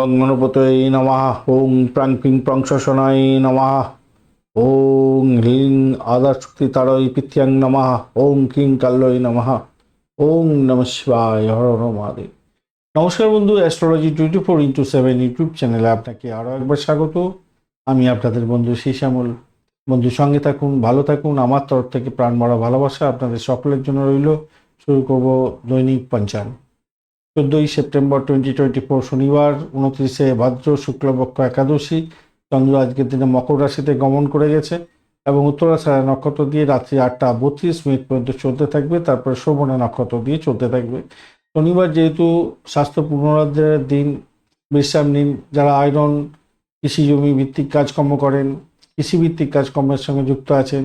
গং গণপতয়ে নমঃ। ওং প্রাং পিং প্রং শোষণায় নমঃ। ওং হ্রিং আদার শক্তি তারয় পিথ্যাং নমঃ। ওং কিং কাল্লয় নমঃ। ওং নম শিবায় হর মহাদেব। নমস্কার বন্ধু astrology twenty four into seven YouTube চ্যানেলে আপনাকে আরও একবার স্বাগত। আমি আপনাদের বন্ধু শ্যামল বন্ধু, সঙ্গে থাকুন, ভালো থাকুন। আমার তরফ থেকে প্রাণ ভরা ভালোবাসা আপনাদের সকলের জন্য রইল। শুরু করব দৈনিক পঞ্চাঙ্গ চোদ্দোই সেপ্টেম্বর টোয়েন্টি টোয়েন্টি ফোর শনিবার, উনত্রিশে ভাদ্র, শুক্লপক্ষ একাদশী। চন্দ্র আজকের দিনে মকর রাশিতে গমন করে গেছে এবং উত্তরাশারা নক্ষত্র দিয়ে রাত্রি আটটা বত্রিশ মিনিট পর্যন্ত চলতে থাকবে, তারপরে শোভনা নক্ষত্র দিয়ে চলতে থাকবে। শনিবার যেহেতু স্বাস্থ্য পুনরুদ্ধারের দিন, বিশ্রাম নিন, যারা আয়রন, কৃষি জমি ভিত্তিক কাজকর্ম করেন কৃষিভিত্তিক কাজকর্মের সঙ্গে যুক্ত আছেন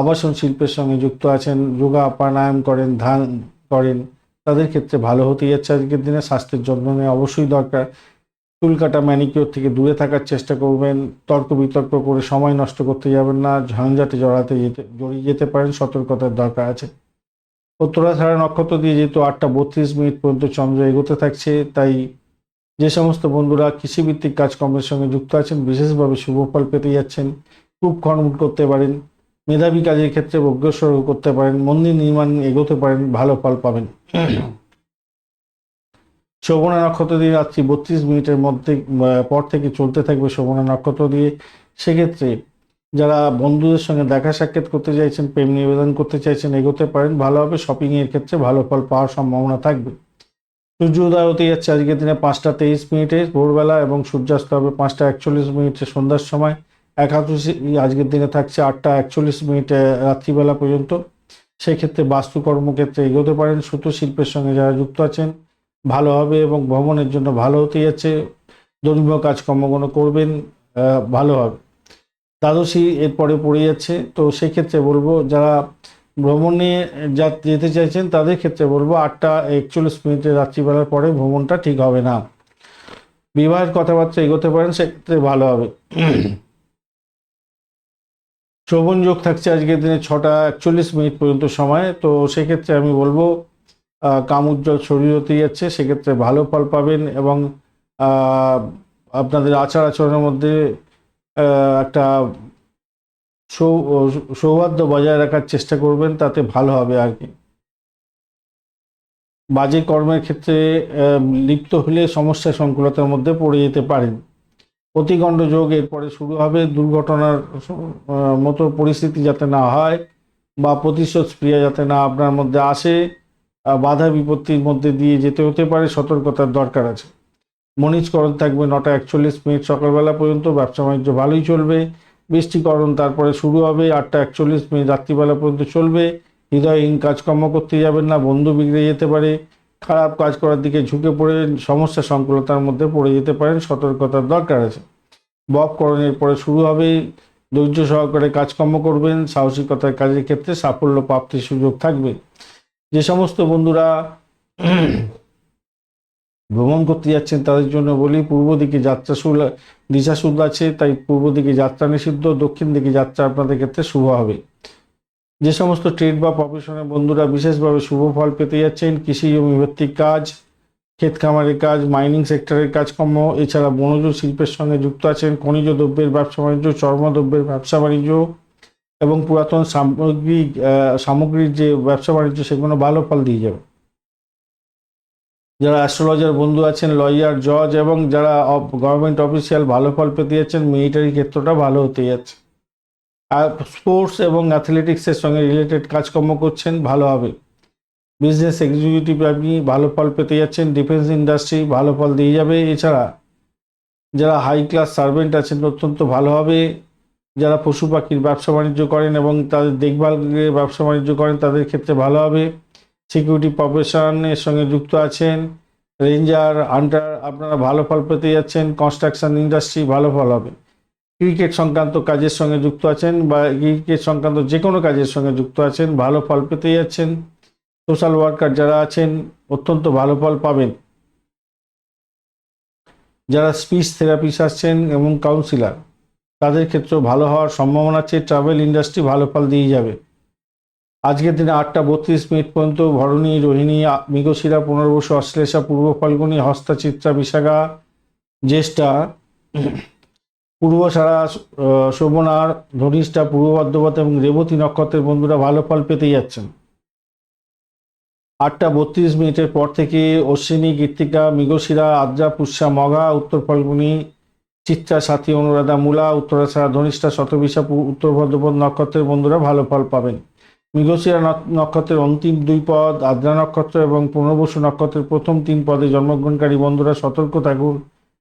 আবাসন শিল্পের সঙ্গে যুক্ত আছেন যোগা প্রাণায়াম করেন ধ্যান করেন তাদের ক্ষেত্রে ভালো হতে যাচ্ছে আজকের দিনে, স্বাস্থ্যের যত্ন নেওয়া অবশ্যই দরকার। চুল কাটা ম্যানিকিওর থেকে দূরে থাকার চেষ্টা করবেন, তর্ক বিতর্ক করে সময় নষ্ট করতে যাবেন না, ঝঞ্ঝাটে জড়াতে যেতে, জড়িয়ে যেতে পারেন, সতর্কতার দরকার আছে। উত্তরাধারা নক্ষত্র দিয়ে যেহেতু আটটা বত্রিশ মিনিট পর্যন্ত চন্দ্র এগোতে থাকছে, তাই যে সমস্ত বন্ধুরা কৃষিভিত্তিক কাজকর্মের সঙ্গে যুক্ত আছেন, বিশেষভাবে শুভ ফল পেতে যাচ্ছেন, খুব খনমুট করতে পারেন। মেধাবী কাজের ক্ষেত্রে অগ্রসর করতে পারেন, মন্দির নির্মাণ এগোতে পারেন, ভালো ফল পাবেন। শোভনা নক্ষত্র দিয়ে রাত্রি বত্রিশ মিনিটের মধ্যে পর থেকে চলতে থাকবে শোভনা নক্ষত্র দিয়ে। সেক্ষেত্রে যারা বন্ধুদের সঙ্গে দেখা সাক্ষাৎ করতে চাইছেন, প্রেম নিবেদন করতে চাইছেন, এগোতে পারেন, ভালো হবে। শপিং ক্ষেত্রে ভালো ফল পাওয়ার সম্ভাবনা থাকবে। সূর্য উদয় হতে যাচ্ছে আজকের দিনে পাঁচটা তেইশ মিনিটে, ভোরবেলা এবং সূর্যাস্ত হবে পাঁচটা একচল্লিশ মিনিটে সন্ধ্যার সময়। একাদশী আজকের দিনে থাকছে আটটা একচল্লিশ মিনিটে রাত্রিবেলা পর্যন্ত। সেক্ষেত্রে বাস্তু কর্মক্ষেত্রে এগোতে পারেন। সুতো শিল্পের সঙ্গে যারা যুক্ত আছেন ভালো হবে এবং ভ্রমণের জন্য ভালো হতে যাচ্ছে। ধর্মীয় কাজকর্মগুলো করবেন আহ, ভালো হবে। দ্বাদশী এরপরে পড়ে যাচ্ছে। তো সেক্ষেত্রে বলব যারা ভ্রমণে যা যেতে চাইছেন তাদের ক্ষেত্রে বলব আটটা একচল্লিশ মিনিটে রাত্রিবেলার পরে ভ্রমণটা ঠিক হবে না। বিবাহের কথাবার্তা এগোতে পারেন সেক্ষেত্রে ভালো হবে। শ্রবণ যোগ থাকছে আজকের দিনে ছটা একচল্লিশ মিনিট পর্যন্ত সময়। তো সেক্ষেত্রে আমি বলব কাম উজ্জ্বল শরীর হতে যাচ্ছে। সেক্ষেত্রে ভালো ফল পাবেন এবং আপনাদের আচার আচরণের মধ্যে একটা সৌহার্দ্য বজায় রাখার চেষ্টা করবেন, তাতে ভালো হবে আর কি। বাজে কর্মের ক্ষেত্রে লিপ্ত হলে সমস্যা সংকুলতার মধ্যে পড়ে যেতে পারেন। অতিগণ্ড যোগ এরপরে শুরু হবে, দুর্ঘটনার মতো পরিস্থিতি যাতে না হয় বা প্রতিশোধ স্প্রিয়া যাতে না আপনার মধ্যে আসে বাধা বিপত্তির মধ্যে দিয়ে যেতে হতে পারে, সতর্কতার দরকার আছে। মনিজকরণ থাকবে নটা একচল্লিশ মিনিট সকালবেলা পর্যন্ত, ব্যবসা বাণিজ্য ভালোই চলবে। বৃষ্টিকরণ তারপরে শুরু হবে আটটা একচল্লিশ মিনিট, রাত্রিবেলা পর্যন্ত চলবে। হৃদয়হীন কাজকর্ম করতে যাবেন না, বন্ধু বিগড়ে যেতে পারে। খারাপ কাজ করার দিকে ঝুঁকে পড়ে সমস্যা সংকুলতার মধ্যে পড়ে যেতে পারেন, সতর্কতার দরকার আছে। ববকরণের পরে শুরু হবে, ধৈর্য সহকারে কাজকর্ম করবেন, সাহসিকতার কাজের ক্ষেত্রে সাফল্য প্রাপ্তির সুযোগ থাকবে। যে সমস্ত বন্ধুরা ভ্রমণ করতে যাচ্ছেন, তাদের জন্য বলি, পূর্ব দিকে যাত্রা শুল, দিশা শুদ্ধ আছে, তাই পূর্ব দিকে যাত্রা নিষিদ্ধ, দক্ষিণ দিকে যাত্রা আপনাদের ক্ষেত্রে শুভ হবে। যে সমস্ত ট্রেড বা প্রফেশনের বন্ধুরা বিশেষভাবে শুভ ফল পেতে যাচ্ছেন, কৃষি জমি ভিত্তিক কাজ, ক্ষেত খামারের কাজ মাইনিং সেক্টরের কাজকর্ম, এছাড়া বনজ শিল্পের সঙ্গে যুক্ত আছেন খনিজ দ্রব্যের ব্যবসা বাণিজ্য চর্মদ্রব্যের ব্যবসা বাণিজ্য এবং পুরাতন সামগ্রিক সামগ্রীর যে ব্যবসা বাণিজ্য, সেগুলো ভালো ফল দিয়ে যাবে। যারা অ্যাস্ট্রোলজার বন্ধু আছেন লয়ার জজ এবং যারা গভর্নমেন্ট অফিসিয়াল ভালো ফল পেতে যাচ্ছেন মিলিটারি ক্ষেত্রটা ভালো হতে যাচ্ছে। স্পোর্টস এবং অ্যাথলেটিক্সের সঙ্গে রিলেটেড কাজকর্ম করছেন, ভালো হবে। বিজনেস এক্সিকিউটিভ আপনি ভালো ফল পেতে যাচ্ছেন ডিফেন্স ইন্ডাস্ট্রি ভালো ফল দিয়ে যাবে। এছাড়া যারা হাই ক্লাস সার্ভেন্ট আছেন, অত্যন্ত ভালো হবে। যারা পশু পাখির ব্যবসা বাণিজ্য করেন এবং তাদের দেখভাল ব্যবসা বাণিজ্য করেন, তাদের ক্ষেত্রে ভালো হবে। সিকিউরিটি প্রফেশনের সঙ্গে যুক্ত আছেন। রেঞ্জার আন্ডার আপনারা ভালো ফল পেতে যাচ্ছেন। কনস্ট্রাকশন ইন্ডাস্ট্রি ভালো ফল হবে। ক্রিকেট সংক্রান্ত কাজের সঙ্গে যুক্ত আছেন বা ক্রিকেট সংক্রান্ত যে কোনো কাজের সঙ্গে যুক্ত আছেন, ভালো ফল পেতে যাচ্ছেন সোশ্যাল ওয়ার্কার যারা আছেন অত্যন্ত ভালো ফল পাবেন। যারা স্পিচ থেরাপিস্ট আসছেন এবং কাউন্সিলার, তাদের ক্ষেত্রেও ভালো হওয়ার সম্ভাবনা আছে, ট্রাভেল ইন্ডাস্ট্রি ভালো ফল দিয়ে যাবে। আজকের দিনে আটটা বত্রিশ মিনিট পর্যন্ত ভরণী, রোহিণী, মৃগশিরা, পুনর্বসু, অশ্লেষা, পূর্ব ফাল্গুনী, হস্তা চিত্রা, বিশাখা, জ্যেষ্ঠা পূর্বসারা শোভনার ধনিষ্ঠা, পূর্ব বর্ধমান এবং রেবতী নক্ষত্রের বন্ধুরা ভালো ফল পেতে যাচ্ছেন। আটটা বত্রিশ মিনিটের পর থেকে অশ্বিনী কীর্তিকা মৃগশিরা, আদ্রা, পুষ্যা, মগা, উত্তর ফাল্গুনি, চিত্রা, সাথী, অনুরাধা, মূলা উত্তরাছাড়া ধনিষ্ঠা, শতবিশা উত্তর বর্ধমান নক্ষত্রের বন্ধুরা ভালো ফল পাবেন। মৃগশিরা নক- নক্ষত্রের অন্তিম দুই পদ, আদ্রা নক্ষত্র এবং পুনর্বসু নক্ষত্রের প্রথম তিন পদে জন্মগ্রহণকারী বন্ধুরা সতর্ক থাকুন,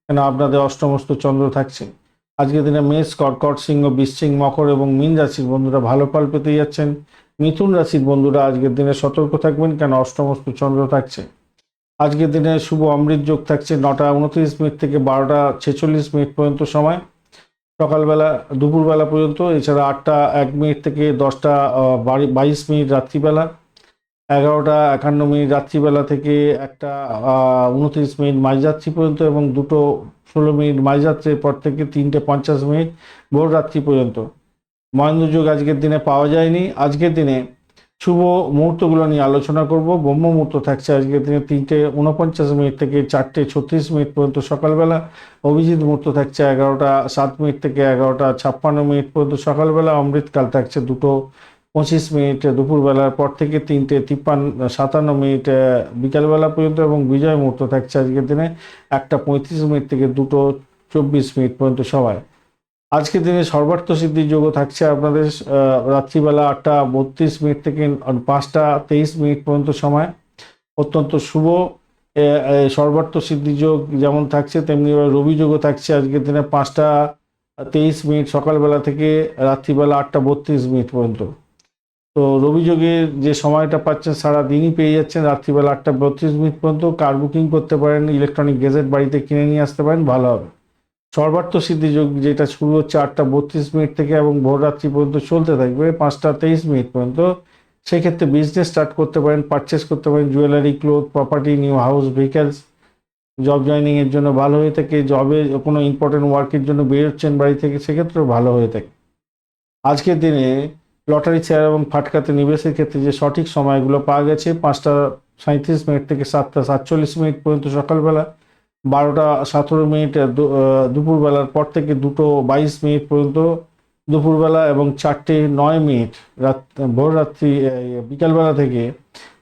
কেন আপনাদের অষ্টমস্ত চন্দ্র থাকছে। আজকের দিনে মেষ, কর্কট, সিংহ বৃশ্চিং মকর এবং মীন রাশির বন্ধুরা ভালো ফল পেতে যাচ্ছেন। মিথুন রাশির বন্ধুরা আজকের দিনে সতর্ক থাকবেন, কেন অষ্টমস্ত চন্দ্র থাকছে। আজকের দিনে শুভ অমৃত যোগ থাকছে নটা উনত্রিশ মিনিট থেকে বারোটা ছেচল্লিশ মিনিট পর্যন্ত সময়। সকালবেলা, দুপুরবেলা পর্যন্ত, এছাড়া আটটা এক মিনিট থেকে দশটা বাইশ মিনিট রাত্রিবেলা। এগারোটা একান্ন মিনিট রাত্রিবেলা থেকে একটা উনত্রিশ মিনিট মাঝরাত্রি পর্যন্ত এবং দুটো ষোলো মিনিট মাঝরাত্রির পর থেকে তিনটে পঞ্চাশ মিনিট ভোর রাত্রি পর্যন্ত। মহেন্দ্র যুগ আজকের দিনে পাওয়া যায়নি। আজকের দিনে শুভ মুহূর্তগুলো নিয়ে আলোচনা করব। ব্রহ্ম মুহূর্ত থাকছে আজকের দিনে তিনটে উনপঞ্চাশ মিনিট থেকে চারটে ছত্রিশ মিনিট পর্যন্ত সকালবেলা। অভিজিৎ মুহূর্ত থাকছে এগারোটা সাত মিনিট থেকে এগারোটা ছাপ্পান্ন মিনিট পর্যন্ত সকালবেলা। অমৃতকাল থাকছে দুটো পঁচিশ মিনিট দুপুরবেলার পর থেকে তিনটে তিপ্পান্ন, সাতান্ন মিনিট বিকালবেলা পর্যন্ত এবং বিজয় মুহূর্ত থাকছে আজকের দিনে। একটা পঁয়ত্রিশ মিনিট থেকে দুটো চব্বিশ মিনিট পর্যন্ত সময়। আজকের দিনে সর্বার্থ সিদ্ধির যোগও থাকছে আপনাদের রাত্রিবেলা আটটা বত্রিশ মিনিট থেকে পাঁচটা তেইশ মিনিট পর্যন্ত সময়। অত্যন্ত শুভ সর্বার্থ সিদ্ধি যোগ যেমন থাকছে, তেমনি রবি যোগও থাকছে আজকের দিনে পাঁচটা তেইশ মিনিট সকালবেলা থেকে রাত্রিবেলা আটটা বত্রিশ মিনিট পর্যন্ত। তো রবি যোগের যে সময়টা পাচ্ছেন সারা দিনই পেয়ে যাচ্ছেন, রাত্রিবেলা আটটা বত্রিশ মিনিট পর্যন্ত কার বুকিং করতে পারেন, ইলেকট্রনিক গেজেট বাড়িতে কিনে নিয়ে আসতে পারেন, ভালো হবে। সর্বার্থ সিদ্ধি যোগ যেটা শুরু হচ্ছে আটটা বত্রিশ মিনিট থেকে এবং ভোররাত্রি পর্যন্ত চলতে থাকবে পাঁচটা তেইশ মিনিট পর্যন্ত, সেক্ষেত্রে বিজনেস স্টার্ট করতে পারেন পারচেস করতে পারেন jewellery cloth property new house vehicles job joining এর জন্য ভালো হয়ে থাকে জবে কোনো ইম্পর্টেন্ট ওয়ার্কের জন্য বেরোচ্ছেন বাড়ি থেকে, সেক্ষেত্রেও ভালো হয়ে থাকে। আজকের দিনে লটারি শেয়ার এবং ফাটকাতে নিবেশের ক্ষেত্রে যে সঠিক সময়গুলো পাওয়া গেছে, পাঁচটা সাঁত্রিশ মিনিট থেকে সাতটা সাতচল্লিশ মিনিট পর্যন্ত সকালবেলা, বারোটা সতেরো মিনিট দুপুরবেলার পর থেকে দুটো বাইশ মিনিট পর্যন্ত দুপুরবেলা এবং চারটে নয় মিনিট রাত, ভোর রাত্রি বিকালবেলা থেকে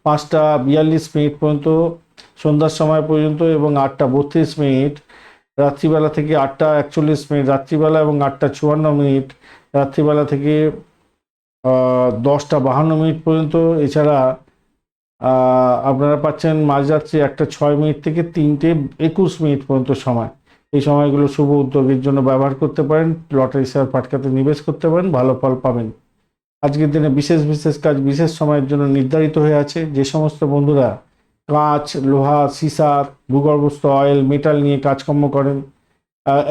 পাঁচটা বিয়াল্লিশ মিনিট পর্যন্ত সন্ধ্যার সময় পর্যন্ত এবং আটটা বত্রিশ মিনিট রাত্রিবেলা থেকে আটটা একচল্লিশ মিনিট রাত্রিবেলা এবং আটটা চুয়ান্ন মিনিট রাত্রিবেলা থেকে দশটা বাহান্ন মিনিট পর্যন্ত। এছাড়া আপনারা পাচ্ছেন মাঝরাত্রি একটা ছয় মিনিট থেকে তিনটে একুশ মিনিট পর্যন্ত সময়। এই সময়গুলো শুভ উদ্যোগের জন্য ব্যবহার করতে পারেন, লটারি শেয়ার পাটকাতে নিবেশ করতে পারেন, ভালো ফল পাবেন। আজকের দিনে বিশেষ বিশেষ কাজ, বিশেষ সময়ের জন্য নির্ধারিত হয়ে আছে যে সমস্ত বন্ধুরা কাঁচ, লোহা, সীসা, ভূগর্ভস্থ অয়েল, মেটাল নিয়ে কাজকর্ম করেন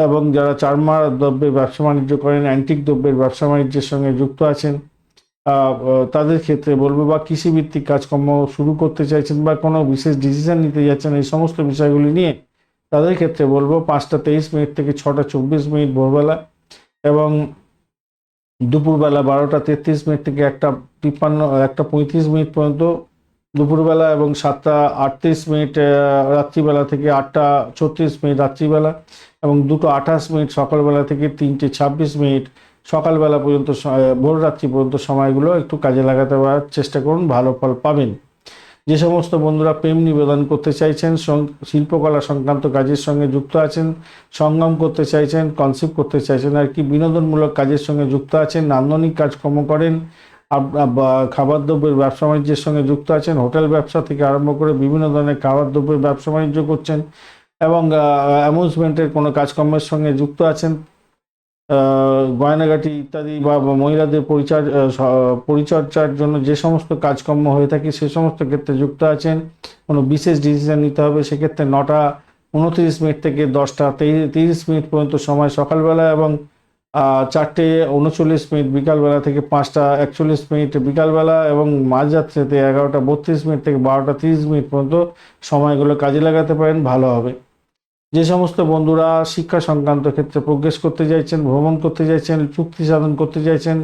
এবং যারা চারমার দ্রব্যের ব্যবসা বাণিজ্য করেন, অ্যান্টিক দ্রব্যের ব্যবসা বাণিজ্যের সঙ্গে যুক্ত আছেন তাদের ক্ষেত্রে বলব বা কৃষিভিত্তিক কাজকর্ম শুরু করতে চাইছেন বা কোনো বিশেষ ডিসিশন নিতে যাচ্ছেন, এই সমস্ত বিষয়গুলি নিয়ে তাদের ক্ষেত্রে বলব পাঁচটা তেইশ মিনিট থেকে ছটা চব্বিশ মিনিট ভোরবেলা এবং দুপুরবেলা বারোটা তেত্রিশ মিনিট থেকে একটা তিপ্পান্ন, একটা পঁয়ত্রিশ মিনিট পর্যন্ত দুপুরবেলা এবং সাতটা আটত্রিশ মিনিট রাত্রিবেলা থেকে আটটা ছত্রিশ মিনিট রাত্রিবেলা এবং দুটো আঠাশ মিনিট সকালবেলা থেকে তিনটে ছাব্বিশ মিনিট সকালবেলা পর্যন্ত ভোর রাত্রি পর্যন্ত সময়গুলো একটু কাজে লাগাতে পারার চেষ্টা করুন, ভালো ফল পাবেন। যে সমস্ত বন্ধুরা প্রেম নিবেদন করতে চাইছেন শিল্পকলা সংক্রান্ত কাজের সঙ্গে যুক্ত আছেন, সঙ্গম করতে চাইছেন কনসেপ্ট করতে চাইছেন, আর কি বিনোদনমূলক কাজের সঙ্গে যুক্ত আছেন, নান্দনিক কাজকর্ম করেন খাবার দ্রব্যের ব্যবসা বাণিজ্যের সঙ্গে যুক্ত আছেন, হোটেল ব্যবসা থেকে আরম্ভ করে বিভিন্ন ধরনের খাবার দ্রব্যের ব্যবসা বাণিজ্য করছেন এবং অ্যামিউজমেন্টের কোনো কাজকর্মের সঙ্গে যুক্ত আছেন। গয়নাগাটি ইত্যাদি বা মহিলাদের পরিচর পরিচর্যার জন্য যে সমস্ত কাজকর্ম হয়ে থাকে সে সমস্ত ক্ষেত্রে যুক্ত আছেন। কোনো বিশেষ ডিসিশন নিতে হবে। সেক্ষেত্রে নটা উনত্রিশ মিনিট থেকে দশটা তিরিশ মিনিট পর্যন্ত সময় সকালবেলা এবং চারটে উনচল্লিশ মিনিট বিকালবেলা থেকে পাঁচটা একচল্লিশ মিনিট বিকালবেলা এবং মাঝরাত্রিতে এগারোটা বত্রিশ মিনিট থেকে বারোটা তিরিশ মিনিট পর্যন্ত সময়গুলো কাজে লাগাতে পারেন। ভালো হবে। যে সমস্ত বন্ধুরা শিক্ষা সংক্রান্ত ক্ষেত্রে প্রোগ্রেস করতে চাইছেন, ভ্রমণ করতে চাইছেন, চুক্তি সাধন করতে চাইছেন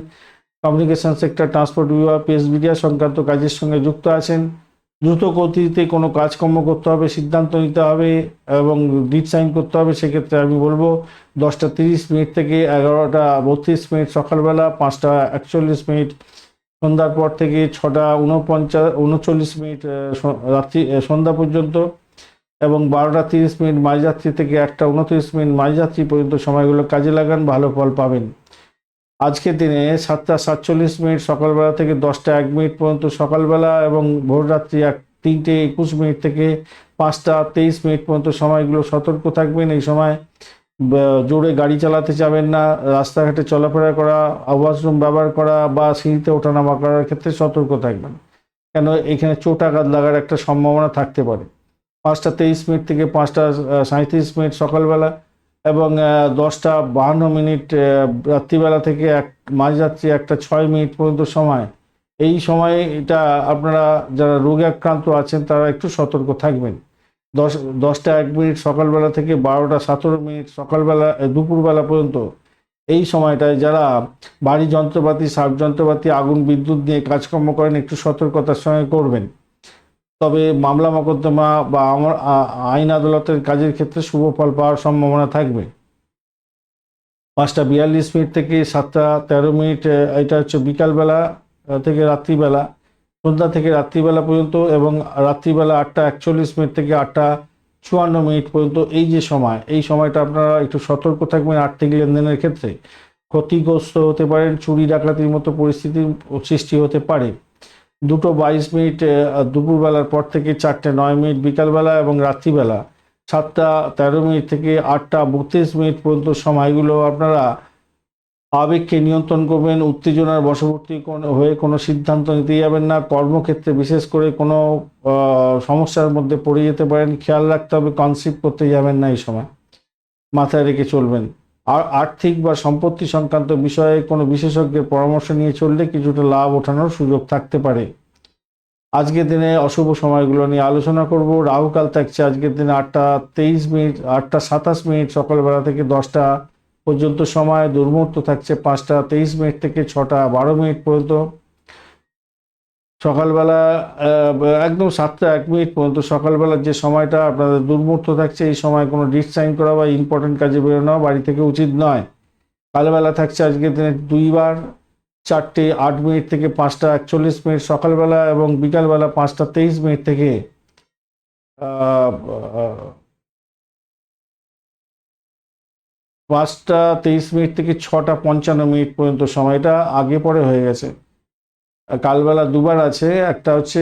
কমিউনিকেশন সেক্টর ট্রান্সপোর্ট বিভাগ পেস মিডিয়া সংক্রান্ত কাজের সঙ্গে যুক্ত আছেন, দ্রুত গতিতে কোনো কাজকর্ম করতে হবে, সিদ্ধান্ত নিতে হবে এবং ডিট সাইন করতে হবে, সেক্ষেত্রে আমি বলব দশটা তিরিশ মিনিট থেকে এগারোটা বত্রিশ মিনিট সকালবেলা, পাঁচটা একচল্লিশ মিনিট, সন্ধ্যার পর থেকে ছটা উনপঞ্চাশ উনচল্লিশ মিনিট রাত্রি সন্ধ্যা পর্যন্ত। এবং বারোটা তিরিশ মিনিট মাঝরাত্রি থেকে একটা উনত্রিশ মিনিট মাঝরাত্রি পর্যন্ত সময়গুলো কাজে লাগান, ভালো ফল পাবেন। আজকের দিনে সাতটা সাতচল্লিশ মিনিট সকালবেলা থেকে দশটা এক মিনিট পর্যন্ত সকালবেলা এবং ভোররাত্রি এক, তিনটে একুশ মিনিট থেকে পাঁচটা তেইশ মিনিট পর্যন্ত সময়গুলো সতর্ক থাকবেন। এই সময় জোরে গাড়ি চালাতে যাবেন না, রাস্তাঘাটে চলাফেরা করা, ওয়াশরুম ব্যবহার করা বা সিঁড়িতে ওঠানামা করার ক্ষেত্রে সতর্ক থাকবেন। কেন? এখানে চোট আঘাত লাগার একটা সম্ভাবনা থাকতে পারে। পাঁচটা তেইশ মিনিট থেকে পাঁচটা সাঁত্রিশ মিনিট সকালবেলা এবং দশটা বাহান্ন মিনিট রাত্রিবেলা থেকে এক, মাঝরাত্রি একটা ছয় মিনিট পর্যন্ত সময়। এই সময় এটা আপনারা যারা রোগে আক্রান্ত আছেন, তারা একটু সতর্ক থাকবেন। দশ, দশটা এক মিনিট সকালবেলা থেকে বারোটা সতেরো মিনিট সকালবেলা দুপুরবেলা পর্যন্ত। এই সময়টায় যারা বাড়ি যন্ত্রপাতি সাব যন্ত্রপাতি, আগুন, বিদ্যুৎ নিয়ে কাজকর্ম করেন, একটু সতর্কতার সঙ্গে করবেন। তবে মামলা মোকদ্দমা বা আমার আইন আদালতের কাজের ক্ষেত্রে শুভ ফল পাওয়ার সম্ভাবনা থাকবে। পাঁচটা বিয়াল্লিশ মিনিট থেকে সাতটা তেরো মিনিট এটা হচ্ছে বিকালবেলা থেকে রাত্রিবেলা, সন্ধ্যা থেকে রাত্রিবেলা পর্যন্ত এবং রাত্রিবেলা আটটা একচল্লিশ মিনিট থেকে আটটা চুয়ান্ন মিনিট পর্যন্ত এই যে সময়, এই সময়টা আপনারা একটু সতর্ক থাকবেন আর্থিক লেনদেনের ক্ষেত্রে। ক্ষতিগ্রস্ত হতে পারেন, চুরি ডাকাতির মতো পরিস্থিতির সৃষ্টি হতে পারে। দুটো বাইশ মিনিট দুপুরবেলার পর থেকে চারটে নয় মিনিট, বিকালবেলা এবং রাত্রিবেলা সাতটা তেরো মিনিট থেকে আটটা বত্রিশ মিনিট পর্যন্ত সময়গুলো আপনারা আবেগকে নিয়ন্ত্রণ করবেন, উত্তেজনার বশবর্তী হয়ে কোনো সিদ্ধান্ত নিতে যাবেন না। কর্মক্ষেত্রে বিশেষ করে কোনো সমস্যার মধ্যে পড়ে যেতে পারেন। খেয়াল রাখতে হবে কনসিভ করতে যাবেন না এই সময়। মাথায় রেখে চলবেন। আর আর্থিক বা সম্পত্তি সংক্রান্ত বিষয়ে কোনো বিশেষজ্ঞের পরামর্শ নিয়ে চললে কিছুটা লাভ ওঠানোর সুযোগ থাকতে পারে। আজকের দিনে অশুভ সময়গুলো নিয়ে আলোচনা করব। রাহুকাল থাকছে আজকের দিনে আটটা তেইশ মিনিট, আটটা সাতাশ মিনিট, সকালবেলা থেকে দশটা পর্যন্ত সময়। দুর্মুহূর্ত থাকছে পাঁচটা তেইশ মিনিট থেকে ছটা বারো মিনিট পর্যন্ত। সকালবেলা একদম সাতটা, এক মিনিট পর্যন্ত সকালবেলার যে সময়টা আপনাদের দুর্মূর্ত থাকছে, এই সময় কোনো ডিট সাইন করা বা ইম্পর্টেন্ট কাজে বেরোনো বাড়ি থেকে উচিত নয়। কালবেলা থাকছে আজকের দিনে দুইবার, চারটে আট মিনিট থেকে পাঁচটা একচল্লিশ মিনিট সকালবেলা এবং বিকালবেলা পাঁচটা তেইশ মিনিট থেকে পাঁচটা তেইশ মিনিট থেকে ছটা পঞ্চান্ন মিনিট পর্যন্ত সময়টা আগে পরে হয়ে গেছে। কালবেলা দুবার আছে, একটা হচ্ছে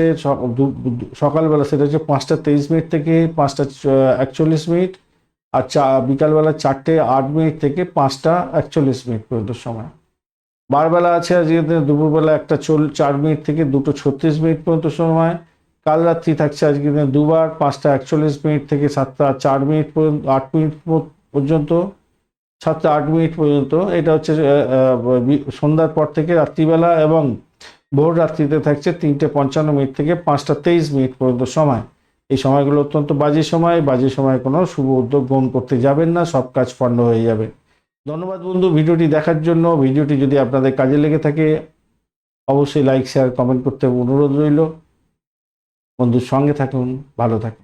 সকালবেলা সেটা হচ্ছে পাঁচটা তেইশ মিনিট থেকে পাঁচটা একচল্লিশ মিনিট আর চা, বিকালবেলা চারটে আট মিনিট থেকে পাঁচটা একচল্লিশ মিনিট পর্যন্ত সময়। বারবেলা আছে আজকে দুপুরবেলা একটা চল, চার মিনিট থেকে দুটো ছত্রিশ মিনিট পর্যন্ত সময়। কাল রাত্রি থাকছে আজকে দিনে দুবার, পাঁচটা একচল্লিশ মিনিট থেকে সাতটা চার মিনিট পর্যন্ত, আট মিনিট পর্যন্ত, সাতটা আট মিনিট পর্যন্ত। এটা হচ্ছে সন্ধ্যার পর থেকে রাত্রিবেলা এবং ভোর রাত্রিতে থাকছে তিনটে পঞ্চান্ন মিনিট থেকে পাঁচটা তেইশ মিনিট পর্যন্ত সময়। এই সময়গুলো অত্যন্ত বাজে সময়। বাজে সময় কোনো শুভ উদ্যোগ গ্রহণ করতে যাবেন না, সব কাজ পণ্ড হয়ে যাবে। ধন্যবাদ বন্ধু ভিডিওটি দেখার জন্য। ভিডিওটি যদি আপনাদের কাজে লেগে থাকে, অবশ্যই লাইক, শেয়ার, কমেন্ট করতে অনুরোধ রইল। বন্ধুর সঙ্গে থাকুন, ভালো থাকুন।